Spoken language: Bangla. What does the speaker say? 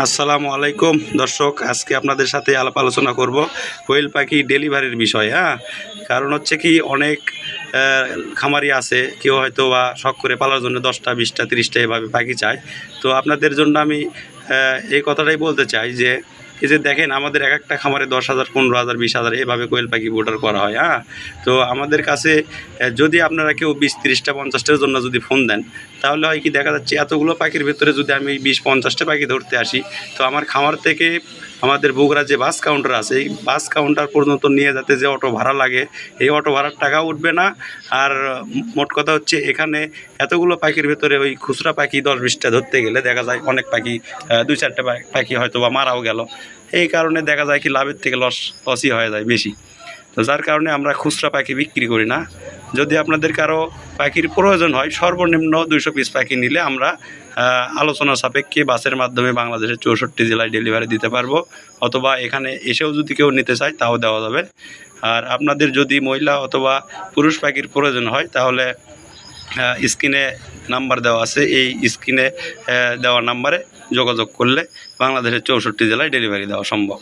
আসসালামু আলাইকুম। দর্শক, আজকে আপনাদের সাথে আলাপ আলোচনা করব কোয়েল পাখি ডেলিভারির বিষয় হ্যাঁ? কারণ হচ্ছে কি, অনেক খামারি আছে, কেউ হয়তো বা শখ করে পালার জন্য দশটা, বিশটা, তিরিশটা এভাবে পাখি চায়। তো আপনাদের জন্য আমি এই কথাটাই বলতে চাই যে এই যে দেখেন, আমাদের এক একটা খামারে দশ হাজার, পনেরো হাজার, বিশ হাজার, এভাবে কোয়েল পাখি বোর্ডার করা হয় হ্যাঁ? তো আমাদের কাছে যদি আপনারা কেউ বিশ, তিরিশটা, পঞ্চাশটার জন্য যদি ফোন দেন, তাহলে হয় কি, দেখা যাচ্ছে এতগুলো পাখির ভেতরে যদি আমি বিশ, পঞ্চাশটা পাখি ধরতে আসি, তো আমার খামার থেকে আমাদের বগুড়া যে বাস কাউন্টার আছে, এই বাস কাউন্টার পর্যন্ত নিয়ে যাতে যে অটো ভাড়া লাগে, এই অটো ভাড়ার টাকা উঠবে না। আর মোট কথা হচ্ছে, এখানে এতগুলো পাখির ভেতরে ওই খুচরা পাখি দশ বিশটা ধরতে গেলে দেখা যায় অনেক পাখি দুই চারটে পাখি হয়তো বা মারাও গেল। এই কারণে দেখা যায় কি লাভের থেকে লস লসই হয়ে যায় বেশি। তো যার কারণে আমরা খুচরা পাখি বিক্রি করি না। যদি আপনাদের কারও পাখির প্রয়োজন হয়, সর্বনিম্ন দুইশো পিস পাখি নিলে আমরা আলোচনা সাপেক্ষে বাসের মাধ্যমে বাংলাদেশের চৌষট্টি জেলায় ডেলিভারি দিতে পারব। অথবা এখানে এসেও যদি কেউ নিতে চায়, তাও দেওয়া যাবে। আর আপনাদের যদি মহিলা অথবা পুরুষ পাখির প্রয়োজন হয়, তাহলে স্ক্রিনে নাম্বার দেওয়া আছে। এই স্ক্রিনে দেওয়া নাম্বারে যোগাযোগ করলে বাংলাদেশের চৌষট্টি জেলায় ডেলিভারি দেওয়া সম্ভব।